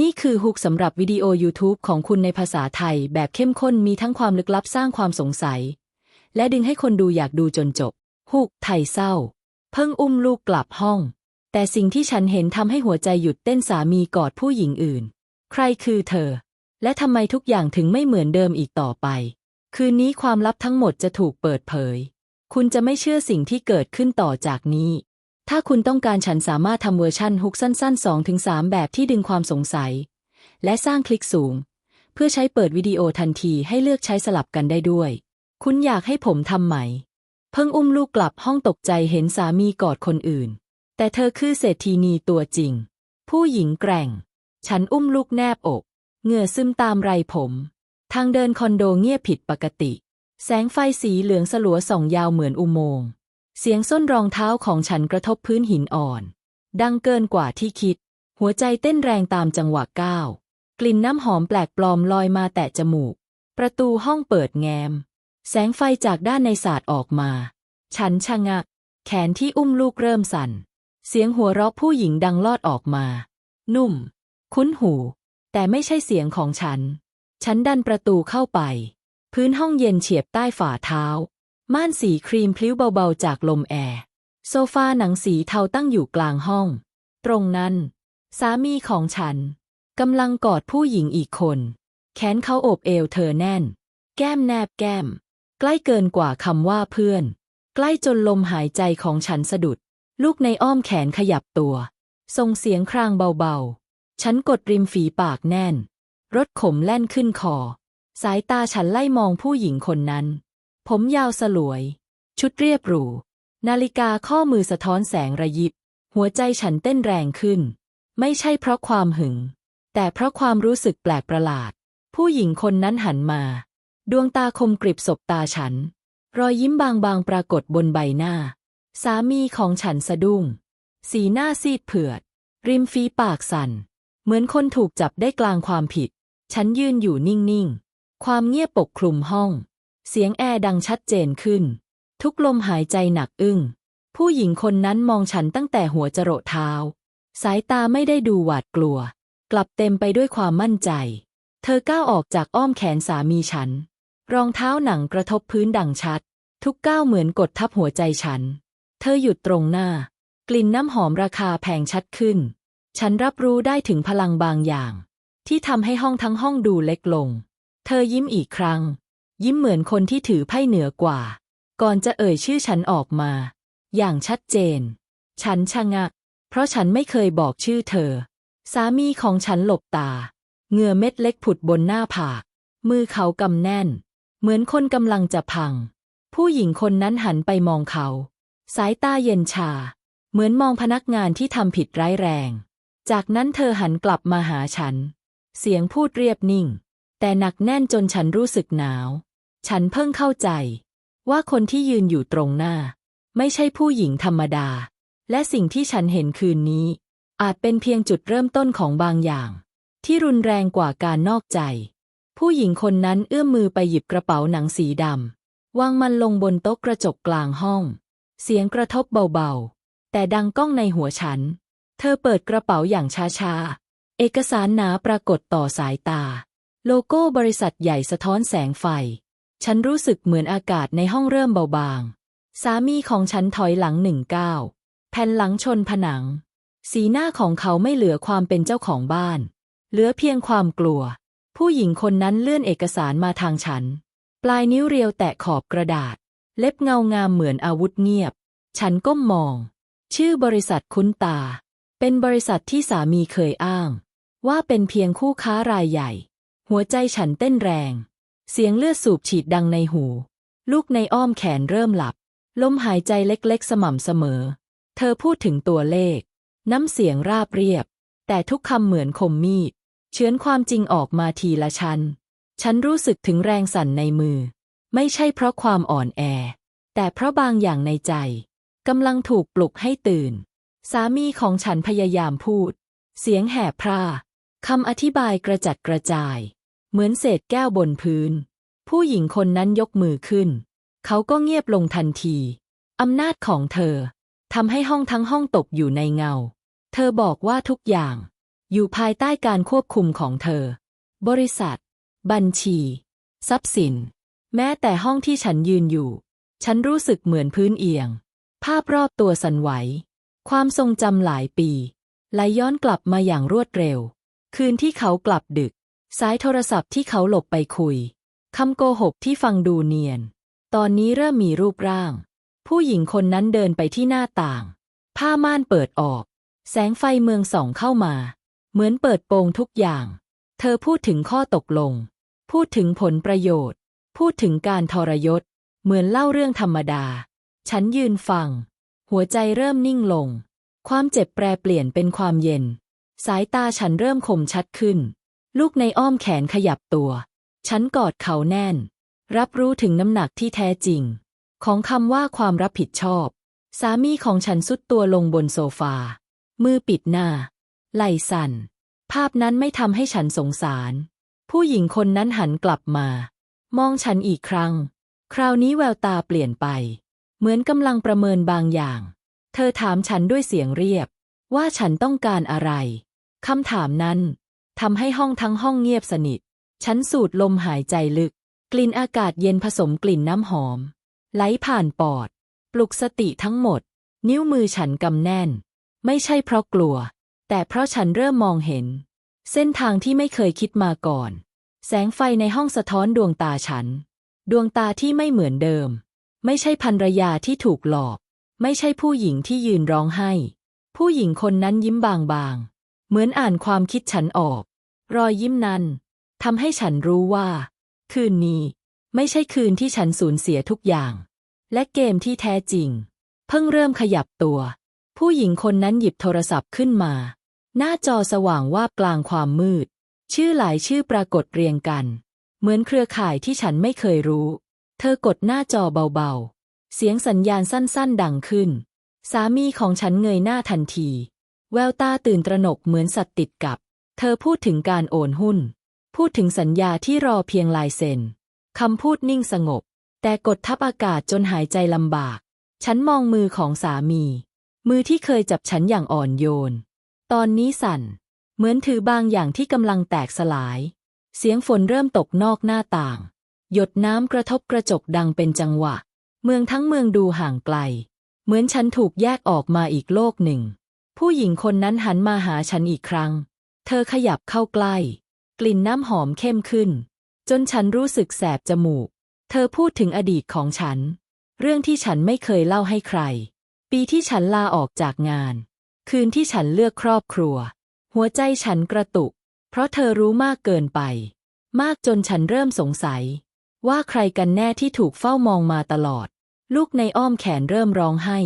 นี่คือฮุกสำหรับวิดีโอ YouTube ของคุณในภาษาไทย แบบเข้มข้นมีทั้งความลึกลับสร้างความสงสัย และดึงให้คนดูอยากดูจนจบฮุกไทยเศร้า เพิ่งอุ้มลูกกลับห้อง แต่สิ่งที่ฉันเห็นทำให้หัวใจหยุดเต้นสามีกอดผู้หญิงอื่น ใครคือเธอ และทำไมทุกอย่างถึงไม่เหมือนเดิมอีกต่อไป คืนนี้ความลับทั้งหมดจะถูกเปิดเผย คุณจะไม่เชื่อสิ่งที่เกิดขึ้นต่อจากนี้ ถ้าคุณต้องการฉันสามารถทำเวอร์ชันฮุกสั้น ๆ 2-3 แบบที่ดึงความสงสัย และสร้างคลิกสูง เพื่อใช้เปิดวิดีโอทันทีให้เลือกใช้สลับกันได้ด้วย คุณอยากให้ผมทำไหม เพิ่งอุ้มลูกกลับห้องตกใจเห็นสามีกอดคนอื่น แต่เธอคือเศรษฐีนีตัวจริง ผู้หญิงแกร่ง ฉันอุ้มลูกแนบอก เหงื่อซึมตามไรผม ทางเดินคอนโดเงียบผิดปกติ แสงไฟสีเหลืองสลัวส่องยาวเหมือนอุโมงค์ เสียงส้นรองเท้าของฉันกระทบพื้นหินอ่อน ดังเกินกว่าที่คิด หัวใจเต้นแรงตามจังหวะก้าวกลิ่นน้ำหอมแปลกปลอมลอยมาแตะจมูก ประตูห้องเปิดแงม แสงไฟจากด้านในสาดออกมา ฉันชะงัก แขนที่อุ้มลูกเริ่มสั่น เสียงหัวเราะผู้หญิงดังลอดออกมา นุ่ม คุ้นหู แต่ไม่ใช่เสียงของฉัน ฉันดันประตูเข้าไป พื้นห้องเย็นเฉียบใต้ฝ่าเท้า ม่านสีครีมพลิ้วเบาๆจากลมแอร์ โซฟาหนังสีเทาตั้งอยู่กลางห้อง ตรงนั้น สามีของฉันกำลังกอดผู้หญิงอีกคน แขนเขาโอบเอวเธอแน่น แก้มแนบแก้ม ใกล้เกินกว่าคำว่าเพื่อน ใกล้จนลมหายใจของฉันสะดุด ลูกในอ้อมแขนขยับตัวส่งเสียงครางเบาๆ ฉันกดริมฝีปากแน่น รถขมแล่นขึ้นคอ สายตาฉันไล่มองผู้หญิงคนนั้น ผมยาวสลวย ชุดเรียบหรู นาฬิกาข้อมือสะท้อนแสงระยิบ หัวใจฉันเต้นแรงขึ้น ไม่ใช่เพราะความหึง แต่เพราะความรู้สึกแปลกประหลาด ผู้หญิงคนนั้นหันมา ดวงตาคมกริบสบตาฉัน รอยยิ้มบางๆปรากฏบนใบหน้า สามีของฉันสะดุ้ง สีหน้าซีดเผือด ริมฝีปากสั่น เหมือนคนถูกจับได้กลางความผิด ฉันยืนอยู่นิ่งๆ ความเงียบปกคลุมห้อง เสียงแอร์ดังชัดเจนขึ้น ทุกลมหายใจหนักอึ้ง ผู้หญิงคนนั้นมองฉันตั้งแต่หัวจรดเท้า สายตาไม่ได้ดูหวาดกลัว กลับเต็มไปด้วยความมั่นใจ เธอก้าวออกจากอ้อมแขนสามีฉัน รองเท้าหนังกระทบพื้นดังชัด ทุกก้าวเหมือนกดทับหัวใจฉัน เธอหยุดตรงหน้า กลิ่นน้ำหอมราคาแพงชัดขึ้น ฉันรับรู้ได้ถึงพลังบางอย่าง ที่ทำให้ห้องทั้งห้องดูเล็กลง เธอยิ้มอีกครั้ง ยิ้มเหมือนคนที่ถือไพ่เหนือกว่า ก่อนจะเอ่ยชื่อฉันออกมา อย่างชัดเจน ฉันชะงัก เพราะฉันไม่เคยบอกชื่อเธอ สามีของฉันหลบตา เงือเม็ดเล็กผุดบนหน้าผาก มือเขากำแน่น เหมือนคนกำลังจะพัง ผู้หญิงคนนั้นหันไปมองเขา สายตาเย็นชา เหมือนมองพนักงานที่ทำผิดร้ายแรง จากนั้นเธอหันกลับมาหาฉัน เสียงพูดเรียบนิ่ง แต่หนักแน่นจนฉันรู้สึกหนาว ฉันเพิ่งเข้าใจ ว่าคนที่ยืนอยู่ตรงหน้า ไม่ใช่ผู้หญิงธรรมดา และสิ่งที่ฉันเห็นคืนนี้ อาจเป็นเพียงจุดเริ่มต้นของบางอย่าง ที่รุนแรงกว่าการนอกใจ ผู้หญิงคนนั้นเอื้อมมือไปหยิบกระเป๋าหนังสีดำวางมันลงบนโต๊ะกระจกกลางห้อง เสียงกระทบเบาๆ แต่ดังก้องในหัวฉัน เธอเปิดกระเป๋าอย่างช้าๆ เอกสารหนาปรากฏต่อสายตา โลโก้บริษัทใหญ่สะท้อนแสงไฟ ฉันรู้สึกเหมือนอากาศในห้องเริ่มเบาบาง สามีของฉันถอยหลังหนึ่งก้าวแผ่นหลังชนผนัง สีหน้าของเขาไม่เหลือความเป็นเจ้าของบ้าน เหลือเพียงความกลัว ผู้หญิงคนนั้นเลื่อนเอกสารมาทางฉัน ปลายนิ้วเรียวแตะขอบกระดาษ เล็บเงางามเหมือนอาวุธเงียบ ฉันก้มมอง ชื่อบริษัทคุ้นตา เป็นบริษัทที่สามีเคยอ้าง ว่าเป็นเพียงคู่ค้ารายใหญ่ หัวใจฉันเต้นแรง เสียงเลือดสูบฉีดดังในหู ลูกในอ้อมแขนเริ่มหลับ ลมหายใจเล็กๆ สม่ำเสมอ เธอพูดถึงตัวเลข น้ำเสียงราบเรียบ แต่ทุกคำเหมือนคมมีดเฉือนความจริงออกมาทีละชั้น ฉันรู้สึกถึงแรงสั่นในมือ ไม่ใช่เพราะความอ่อนแอ แต่เพราะบางอย่างในใจกำลังถูกปลุกให้ตื่น สามีของฉันพยายามพูด เสียงแหบพร่าคำอธิบายกระจัดกระจาย เหมือนเศษแก้วบนพื้น ผู้หญิงคนนั้นยกมือขึ้น เขาก็เงียบลงทันที อำนาจของเธอทำให้ห้องทั้งห้องตกอยู่ในเงา เธอบอกว่าทุกอย่าง อยู่ภายใต้การควบคุมของเธอ บริษัท บัญชี ทรัพย์สิน แม้แต่ห้องที่ฉันยืนอยู่ ฉันรู้สึกเหมือนพื้นเอียง ภาพรอบตัวสั่นไหว ความทรงจำหลายปีไหลย้อนกลับมาอย่างรวดเร็ว คืนที่เขากลับดึก สายโทรศัพท์ที่เขาหลบไปคุย คำโกหกที่ฟังดูเนียน ตอนนี้เริ่มมีรูปร่าง ผู้หญิงคนนั้นเดินไปที่หน้าต่าง ผ้าม่านเปิดออก แสงไฟเมืองส่องเข้ามา เหมือนเปิดโปงทุกอย่าง เธอพูดถึงข้อตกลง พูดถึงผลประโยชน์ พูดถึงการทรยศ เหมือนเล่าเรื่องธรรมดา ฉันยืนฟัง หัวใจเริ่มนิ่งลง ความเจ็บแปรเปลี่ยนเป็นความเย็น สายตาฉันเริ่มคมชัดขึ้น ลูกในอ้อมแขนขยับตัว ฉันกอดเขาแน่น รับรู้ถึงน้ำหนักที่แท้จริง ของคำว่าความรับผิดชอบ สามีของฉันสุดตัวลงบนโซฟา มือปิดหน้า ไหล่สั่น ภาพนั้นไม่ทำให้ฉันสงสาร ผู้หญิงคนนั้นหันกลับมา มองฉันอีกครั้ง คราวนี้แววตาเปลี่ยนไป เหมือนกำลังประเมินบางอย่าง เธอถามฉันด้วยเสียงเรียบ ว่าฉันต้องการอะไรคำถามนั้น ทำให้ห้องทั้งห้องเงียบสนิท ฉันสูดลมหายใจลึก กลิ่นอากาศเย็นผสมกลิ่นน้ำหอม ไหลผ่านปอด ปลุกสติทั้งหมด นิ้วมือฉันกำแน่น ไม่ใช่เพราะกลัว แต่เพราะฉันเริ่มมองเห็น เส้นทางที่ไม่เคยคิดมาก่อน แสงไฟในห้องสะท้อนดวงตาฉัน ดวงตาที่ไม่เหมือนเดิม ไม่ใช่ภรรยาที่ถูกหลอก ไม่ใช่ผู้หญิงที่ยืนร้องไห้ ผู้หญิงคนนั้นยิ้มบางๆ เหมือนอ่านความคิดฉันออก รอยยิ้มนั้นทำให้ฉันรู้ว่า คืนนี้ไม่ใช่คืนที่ฉันสูญเสียทุกอย่าง และเกมที่แท้จริง เพิ่งเริ่มขยับตัว ผู้หญิงคนนั้นหยิบโทรศัพท์ขึ้นมา หน้าจอสว่างวาบกลางความมืด ชื่อหลายชื่อปรากฏเรียงกัน เหมือนเครือข่ายที่ฉันไม่เคยรู้ เธอกดหน้าจอเบาๆ เสียงสัญญาณสั้นๆ ดังขึ้น สามีของฉันเงยหน้าทันที แววตาตื่นตระหนกเหมือนสัตว์ติดกับ เธอพูดถึงการโอนหุ้น พูดถึงสัญญาที่รอเพียงลายเซ็นคำพูดนิ่งสงบ แต่กดทับอากาศจนหายใจลำบาก ฉันมองมือของสามี มือที่เคยจับฉันอย่างอ่อนโยน ตอนนี้สั่น เหมือนถือบางอย่างที่กำลังแตกสลาย เสียงฝนเริ่มตกนอกหน้าต่าง หยดน้ำกระทบกระจกดังเป็นจังหวะ เมืองทั้งเมืองดูห่างไกล เหมือนฉันถูกแยกออกมาอีกโลกหนึ่ง ผู้หญิงคนนั้นหันมาหาฉันอีกครั้ง เธอขยับเข้าใกล้ กลิ่นน้ำหอมเข้มขึ้น จนฉันรู้สึกแสบจมูก เธอพูดถึงอดีตของฉัน เรื่องที่ฉันไม่เคยเล่าให้ใคร ปีที่ฉันลาออกจากงาน คืนที่ฉันเลือกครอบครัว หัวใจฉันกระตุก เพราะเธอรู้มากเกินไป มากจนฉันเริ่มสงสัย ว่าใครกันแน่ที่ถูกเฝ้ามองมาตลอด ลูกในอ้อมแขนเริ่มร้องไห้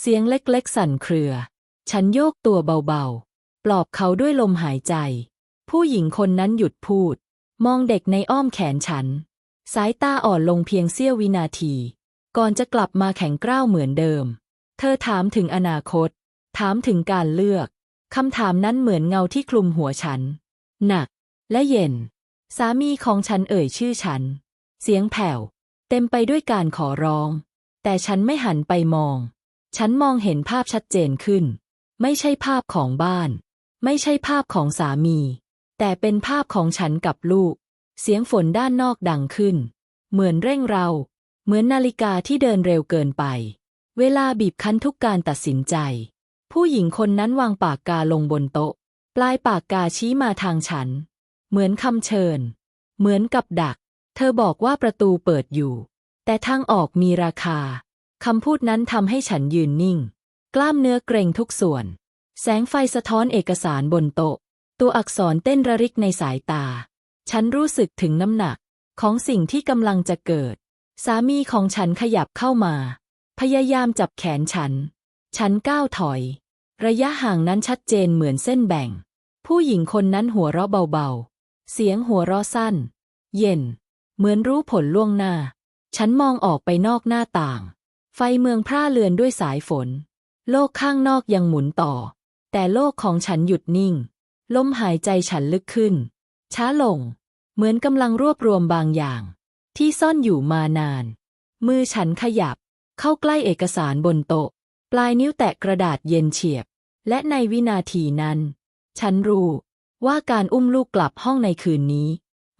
เสียงเล็กๆ สั่นเครือ ฉันโยกตัวเบาๆ ปลอบเขาด้วยลมหายใจ ผู้หญิงคนนั้นหยุดพูด มองเด็กในอ้อมแขนฉัน สายตาอ่อนลงเพียงเสี้ยววินาที ก่อนจะกลับมาแข็งกร้าวเหมือนเดิม เธอถามถึงอนาคต ถามถึงการเลือก คำถามนั้นเหมือนเงาที่คลุมหัวฉัน หนัก และเย็น สามีของฉันเอ่ยชื่อฉัน เสียงแผ่ว เต็มไปด้วยการขอร้อง แต่ฉันไม่หันไปมอง ฉันมองเห็นภาพชัดเจนขึ้น ไม่ใช่ภาพของบ้าน ไม่ใช่ภาพของสามี แต่เป็นภาพของฉันกับลูก เสียงฝนด้านนอกดังขึ้น เหมือนเร่งเรา เหมือนนาฬิกาที่เดินเร็วเกินไป เวลาบีบคั้นทุกการตัดสินใจ ผู้หญิงคนนั้นวางปากกาลงบนโต๊ะ ปลายปากกาชี้มาทางฉัน เหมือนคำเชิญ เหมือนกับดัก เธอบอกว่าประตูเปิดอยู่ แต่ทางออกมีราคาคำพูดนั้นทำให้ฉันยืนนิ่ง กล้ามเนื้อเกร็งทุกส่วน แสงไฟสะท้อนเอกสารบนโต๊ะ ตัวอักษรเต้นระริกในสายตา ฉันรู้สึกถึงน้ำหนักของสิ่งที่กำลังจะเกิด สามีของฉันขยับเข้ามา พยายามจับแขนฉัน ฉันก้าวถอย ระยะห่างนั้นชัดเจนเหมือนเส้นแบ่ง ผู้หญิงคนนั้นหัวเราะเบาๆ เสียงหัวเราะสั้น เย็น เหมือนรู้ผลล่วงหน้า ฉันมองออกไปนอกหน้าต่าง ไฟเมืองพร่าเลือนด้วยสายฝน โลกข้างนอกยังหมุนต่อ แต่โลกของฉันหยุดนิ่ง ลมหายใจฉันลึกขึ้น ช้าลง เหมือนกำลังรวบรวมบางอย่าง ที่ซ่อนอยู่มานาน มือฉันขยับ เข้าใกล้เอกสารบนโต๊ะ ปลายนิ้วแตะกระดาษเย็นเฉียบ และในวินาทีนั้น ฉันรู้ว่าการอุ้มลูกกลับห้องในคืนนี้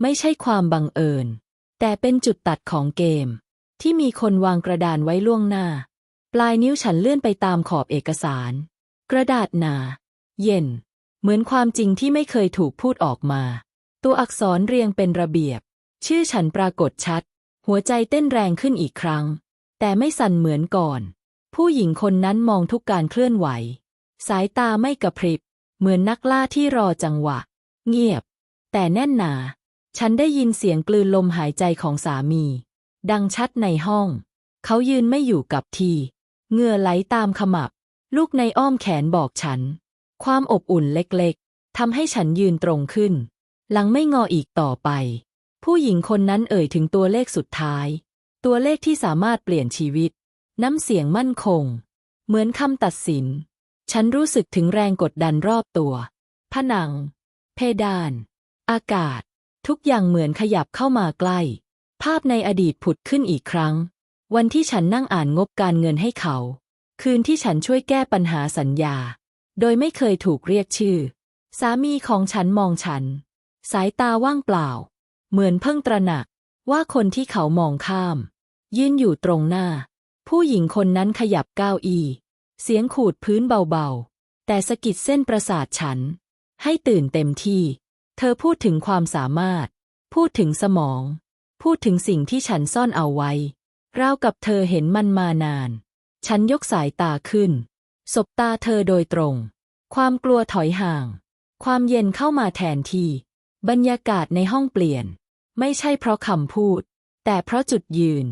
ไม่ใช่ความบังเอิญ แต่เป็นจุดตัดของเกม ที่มีคนวางกระดานไว้ล่วงหน้า ปลายนิ้วฉันเลื่อนไปตามขอบเอกสาร กระดาษหนา เย็น เหมือนความจริงที่ไม่เคยถูกพูดออกมา ตัวอักษรเรียงเป็นระเบียบ ชื่อฉันปรากฏชัด หัวใจเต้นแรงขึ้นอีกครั้ง แต่ไม่สั่นเหมือนก่อน ผู้หญิงคนนั้นมองทุกการเคลื่อนไหว สายตาไม่กระพริบ เหมือนนักล่าที่รอจังหวะ เงียบ แต่แน่นหนา ฉันได้ยินเสียงกลืนลมหายใจของสามี ดังชัดในห้อง เขายืนไม่อยู่กับที เงื่อไหลตามขมับ ลูกในอ้อมแขนบอกฉัน ความอบอุ่นเล็กๆทำให้ฉันยืนตรงขึ้น หลังไม่งออีกต่อไป ผู้หญิงคนนั้นเอ่ยถึงตัวเลขสุดท้าย ตัวเลขที่สามารถเปลี่ยนชีวิต น้ำเสียงมั่นคง เหมือนคำตัดสิน ฉันรู้สึกถึงแรงกดดันรอบตัว ผนัง เพดาน อากาศ ทุกอย่างเหมือนขยับเข้ามาใกล้ ภาพในอดีตผุดขึ้นอีกครั้ง วันที่ฉันนั่งอ่านงบการเงินให้เขา คืนที่ฉันช่วยแก้ปัญหาสัญญา โดยไม่เคยถูกเรียกชื่อ สามีของฉันมองฉัน สายตาว่างเปล่า เหมือนเพิ่งตระหนัก ว่าคนที่เขามองข้าม ยืนอยู่ตรงหน้า ผู้หญิงคนนั้นขยับก้าวอี้เสียงขูดพื้นเบาๆ แต่สะกิดเส้นประสาทฉัน ให้ตื่นเต็มที่ เธอพูดถึงความสามารถ พูดถึงสมอง พูดถึงสิ่งที่ฉันซ่อนเอาไว้ ราวกับเธอเห็นมันมานาน ฉันยกสายตาขึ้น สบตาเธอโดยตรง ความกลัวถอยห่าง ความเย็นเข้ามาแทนที่ บรรยากาศในห้องเปลี่ยน ไม่ใช่เพราะคำพูด แต่เพราะจุดยืน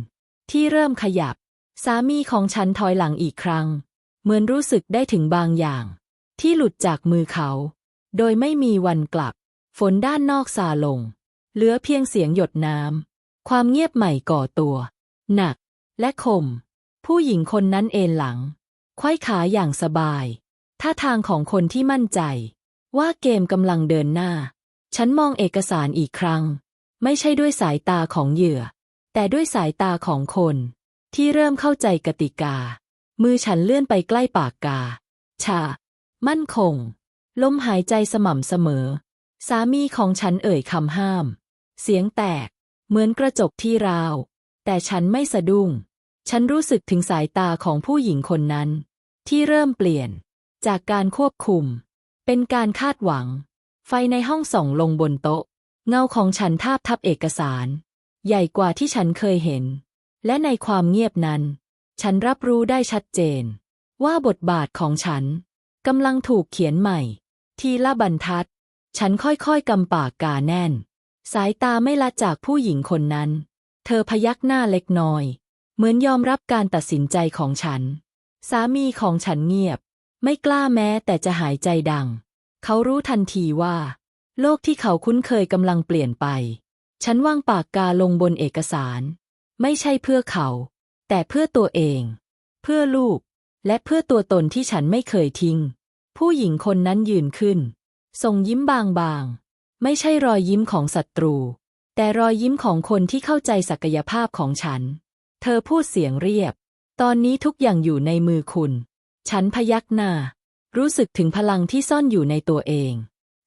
ที่เริ่มขยับ สามีของฉันถอยหลังอีกครั้ง เหมือนรู้สึกได้ถึงบางอย่าง ที่หลุดจากมือเขา โดยไม่มีวันกลับ ฝนด้านนอกซาลง เหลือเพียงเสียงหยดน้ำความเงียบใหม่ก่อตัว หนัก และคม ผู้หญิงคนนั้นเอนหลังไขว้ขาอย่างสบาย ท่าทางของคนที่มั่นใจ ว่าเกมกำลังเดินหน้า ฉันมองเอกสารอีกครั้ง ไม่ใช่ด้วยสายตาของเหยื่อ แต่ด้วยสายตาของคน ที่เริ่มเข้าใจกติกา มือฉันเลื่อนไปใกล้ปากกา ชา มั่นคง ลมหายใจสม่ำเสมอ สามีของฉันเอ่ยคำห้าม เสียงแตก เหมือนกระจกที่ราว แต่ฉันไม่สะดุ้ง ฉันรู้สึกถึงสายตาของผู้หญิงคนนั้น ที่เริ่มเปลี่ยน จากการควบคุม เป็นการคาดหวัง ไฟในห้องส่องลงบนโต๊ะ เงาของฉันทาบทับเอกสาร ใหญ่กว่าที่ฉันเคยเห็น และในความเงียบนั้น ฉันรับรู้ได้ชัดเจน ว่าบทบาทของฉันกำลังถูกเขียนใหม่ ทีละบรรทัด ฉันค่อยๆกำปากกาแน่น สายตาไม่ละจากผู้หญิงคนนั้น เธอพยักหน้าเล็กน้อย เหมือนยอมรับการตัดสินใจของฉัน สามีของฉันเงียบ ไม่กล้าแม้แต่จะหายใจดัง เขารู้ทันทีว่า โลกที่เขาคุ้นเคยกำลังเปลี่ยนไป ฉันวางปากกาลงบนเอกสาร ไม่ใช่เพื่อเขา แต่เพื่อตัวเอง เพื่อลูก และเพื่อตัวตนที่ฉันไม่เคยทิ้ง ผู้หญิงคนนั้นยืนขึ้นส่งยิ้มบางๆ ไม่ใช่รอยยิ้มของศัตรู แต่รอยยิ้มของคนที่เข้าใจศักยภาพของฉัน เธอพูดเสียงเรียบ ตอนนี้ทุกอย่างอยู่ในมือคุณ ฉันพยักหน้า รู้สึกถึงพลังที่ซ่อนอยู่ในตัวเอง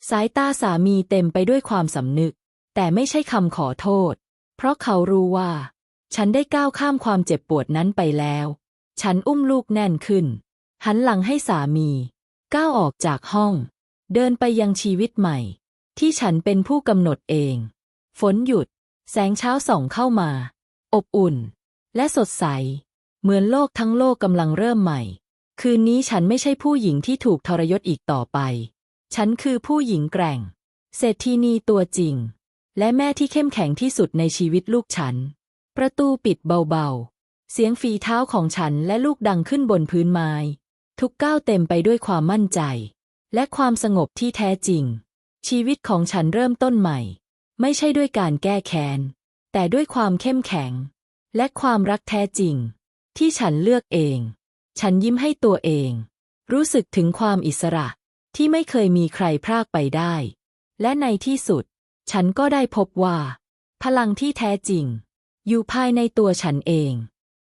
สายตาสามีเต็มไปด้วยความสำนึก แต่ไม่ใช่คำขอโทษ เพราะเขารู้ว่า ฉันได้ก้าวข้ามความเจ็บปวดนั้นไปแล้ว ฉันอุ้มลูกแน่นขึ้น หันหลังให้สามี ก้าวออกจากห้อง เดินไปยังชีวิตใหม่ ที่ฉันเป็นผู้กำหนดเอง ฝนหยุด แสงเช้าส่องเข้ามา อบอุ่น และสดใส เหมือนโลกทั้งโลกกำลังเริ่มใหม่ คืนนี้ฉันไม่ใช่ผู้หญิงที่ถูกทรยศอีกต่อไป ฉันคือผู้หญิงแกร่ง เศรษฐีนีตัวจริง และแม่ที่เข้มแข็งที่สุดในชีวิตลูกฉัน ประตูปิดเบาๆ เสียงฝีเท้าของฉันและลูกดังขึ้นบนพื้นไม้ ทุกก้าวเต็มไปด้วยความมั่นใจ และความสงบที่แท้จริง ชีวิตของฉันเริ่มต้นใหม่ ไม่ใช่ด้วยการแก้แค้น แต่ด้วยความเข้มแข็ง และความรักแท้จริง ที่ฉันเลือกเอง ฉันยิ้มให้ตัวเอง รู้สึกถึงความอิสระที่ไม่เคยมีใครพรากไปได้ และในที่สุด ฉันก็ได้พบว่า พลังที่แท้จริง อยู่ภายในตัวฉันเอง